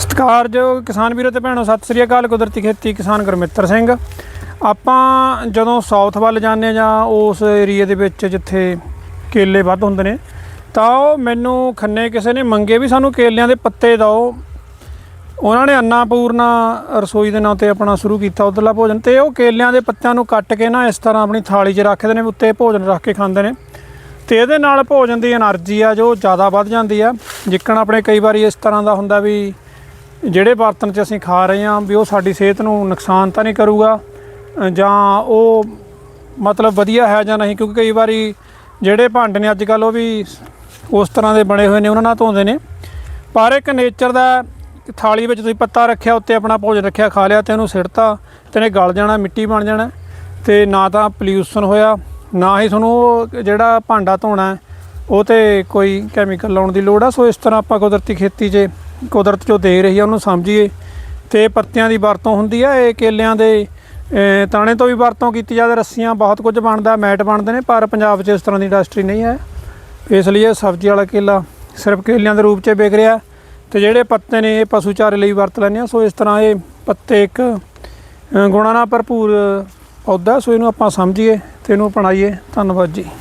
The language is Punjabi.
ਸਤਿਕਾਰ ਜੋ ਕਿਸਾਨ ਵੀਰੋ ਤੇ ਭੈਣੋ, ਸਤਿ ਸ੍ਰੀ ਅਕਾਲ। ਕੁਦਰਤੀ ਖੇਤੀ ਕਿਸਾਨ ਗੁਰਮਿੱਤਰ ਸਿੰਘ। ਆਪਾਂ ਜਦੋਂ ਸਾਊਥ ਵੱਲ ਜਾਂਦੇ ਜਾਂ ਉਸ ਏਰੀਆ ਦੇ ਵਿੱਚ ਜਿੱਥੇ ਕੇਲੇ ਵੱਧ ਹੁੰਦੇ ਨੇ, ਤਾਂ ਉਹ ਮੈਨੂੰ ਖੰਨੇ ਕਿਸੇ ਨੇ ਮੰਗੇ ਵੀ ਸਾਨੂੰ ਕੇਲਿਆਂ ਦੇ ਪੱਤੇ ਦਿਓ। ਉਹਨਾਂ ਨੇ ਅੰਨਾਪੂਰਨਾ ਰਸੋਈ ਦੇ ਨਾਂ ਤੇ ਆਪਣਾ ਸ਼ੁਰੂ ਕੀਤਾ ਉਧਰਲਾ ਭੋਜਨ ਤੇ ਉਹ ਕੇਲਿਆਂ ਦੇ ਪੱਤਿਆਂ ਨੂੰ ਕੱਟ ਕੇ ਨਾ ਇਸ ਤਰ੍ਹਾਂ ਆਪਣੀ ਥਾਲੀ 'ਚ ਰੱਖਦੇ ਨੇ, ਉੱਤੇ ਭੋਜਨ ਰੱਖ ਕੇ ਖਾਂਦੇ ਨੇ। ਤੇ ਇਹਦੇ ਨਾਲ ਭੋਜਨ ਦੀ એનર્ਜੀ ਆ ਜੋ ਜ਼ਿਆਦਾ ਵੱਧ ਜਾਂਦੀ ਆ। ਜਿੱਕਣ ਆਪਣੇ ਕਈ ਵਾਰੀ ਇਸ ਤਰ੍ਹਾਂ ਦਾ ਹੁੰਦਾ ਵੀ ਜਿਹੜੇ ਬਰਤਨ 'ਚ ਅਸੀਂ ਖਾ ਰਹੇ ਹਾਂ ਵੀ ਉਹ ਸਾਡੀ ਸਿਹਤ ਨੂੰ ਨੁਕਸਾਨ ਤਾਂ ਨਹੀਂ ਕਰੂਗਾ ਜਾਂ ਉਹ ਮਤਲਬ ਵਧੀਆ ਹੈ ਜਾਂ ਨਹੀਂ, ਕਿਉਂਕਿ ਕਈ ਵਾਰੀ ਜਿਹੜੇ ਭਾਂਡੇ ਨੇ ਅੱਜ ਕੱਲ ਉਹ ਵੀ ਉਸ ਤਰ੍ਹਾਂ ਦੇ ਬਣੇ ਹੋਏ ਨੇ, ਉਹਨਾਂ ਨਾਲ ਧੋਂਦੇ ਨੇ। ਪਰ ਇੱਕ ਨੇਚਰ ਦਾ ਥਾਲੀ ਵਿੱਚ ਤੁਸੀਂ ਪੱਤਾ ਰੱਖਿਆ, ਉੱਤੇ ਆਪਣਾ ਭੋਜਨ ਰੱਖਿਆ, ਖਾ ਲਿਆ ਤੇ ਉਹਨੂੰ ਸਿੜਤਾ ਤੇ ਨੇ ਗਲ ਜਾਣਾ, ਮਿੱਟੀ ਬਣ ਜਾਣਾ ਤੇ ਨਾ ਤਾਂ ਪੋਲਿਊਸ਼ਨ ਹੋਇਆ, ਨਾ ਹੀ ਤੁਹਾਨੂੰ ਉਹ ਜਿਹੜਾ ਭਾਂਡਾ ਧੋਣਾ, ਉਹ ਤੇ ਕੋਈ ਕੈਮੀਕਲ ਲਾਉਣ ਦੀ ਲੋੜ ਆ। ਸੋ ਇਸ ਤਰ੍ਹਾਂ ਆਪਾਂ ਕੁਦਰਤੀ ਖੇਤੀ 'ਚ ਕੁਦਰਤ ਜੋ ਦੇ ਰਹੀ ਆ ਉਹਨੂੰ ਸਮਝੀਏ। ਤੇ ਪੱਤਿਆਂ ਦੀ ਵਰਤੋਂ ਹੁੰਦੀ ਹੈ ਇਹ ਕੇਲਿਆਂ ਦੇ ਅਹ, ਤਾਣੇ ਤੋਂ ਵੀ ਵਰਤੋਂ ਕੀਤੀ ਜਾਂਦੀ ਰੱਸੀਆਂ ਬਹੁਤ ਕੁਝ ਬਣਦਾ ਮੈਟ ਬਣਦੇ ਨੇ ਪਰ ਪੰਜਾਬ 'ਚ ਇਸ ਤਰ੍ਹਾਂ ਦੀ ਇੰਡਸਟਰੀ ਨਹੀਂ ਹੈ। ਇਸ ਲਈ ਇਹ ਸਬਜ਼ੀ ਵਾਲਾ ਕੇਲਾ ਸਿਰਫ ਕੇਲਿਆਂ ਦੇ ਰੂਪ 'ਚ ਵਿਕ ਰਿਹਾ। ਤੇ ਜਿਹੜੇ ਪੱਤੇ ਨੇ ਇਹ ਪਸ਼ੂ ਚਾਰੇ ਲਈ ਵਰਤ ਲੈਂਦੇ ਆ। ਸੋ ਇਸ ਤਰ੍ਹਾਂ ਇਹ ਪੱਤੇ ਇੱਕ ਗੁਣਾਂ ਨਾਲ ਭਰਪੂਰ ਪੌਦਾ ਸੋ ਇਹਨੂੰ ਆਪਾਂ ਸਮਝੀਏ ਤੇ ਇਹਨੂੰ ਅਪਣਾਈਏ। ਧੰਨਵਾਦ ਜੀ।